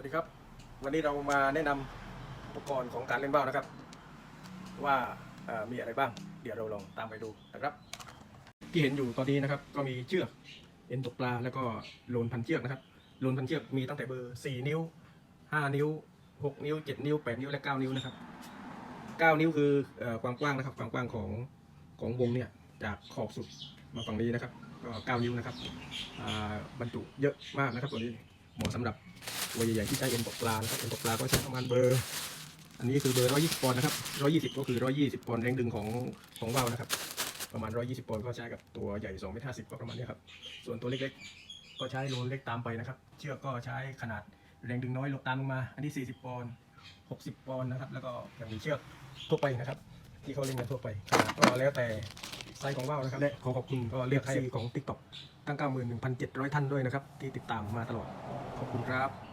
วัสดีครับ วันนี้เรามาแนะนำอุปกรณ์ของการเล่นว่าวนะครับ ว่ามีอะไรบ้าง เดี๋ยวเราลองตามไปดูนะครับ ที่เห็นอยู่ตอนนี้นะครับ ก็มีเชือกเอ็นตกปลาแล้วก็โลนพันเชือกนะครับโลนพันเชือกมีตั้งแต่เบอร์ 4 นิ้ว 5 นิ้ว 6 นิ้ว 7 นิ้ว 8 นิ้วและ 9 นิ้วนะครับ 9 นิ้วคืออความกว้างนะครับความกว้างของของวงเนี่ยจากขอบสุดมาฝั่งนี้นะครับก็9นิ้วนะครับบรรจุเยอะมากนะครับตัวนี้เหมาะสำหรับ ตัวใหญ่ๆที่ใช้เอ็นตกปลานะครับเอ็นตกปลาก็ใช้ประมาณเบอร์ อันนี้คือเบอร์120ปอนด์นะครับ120ก็คือ120ปอนด์แรงดึงของของว่าวนะครับ ประมาณ120ปอนด์ก็ใช้กับตัวใหญ่2เมตร50ก็ประมาณนี้ครับ ส่วนตัวเล็กๆ ก็ใช้โลนเล็กตามไปนะครับ เชือกก็ใช้ขนาดแรงดึงน้อยลงตามลงมา อันนี้40ปอนด์60ปอนด์นะครับ แล้วก็ยังมีเชือกทั่วไปนะครับ ที่เขาเล่นกันทั่วไปขนาดก็แล้วแต่ไซส์ของว่าวนะครับและขอขอบคุณก็เรียกให้ของ TikTok ตั้ง 91,700 ท่านด้วยนะครับ ที่ติดตามมาตลอด ขอบคุณครับ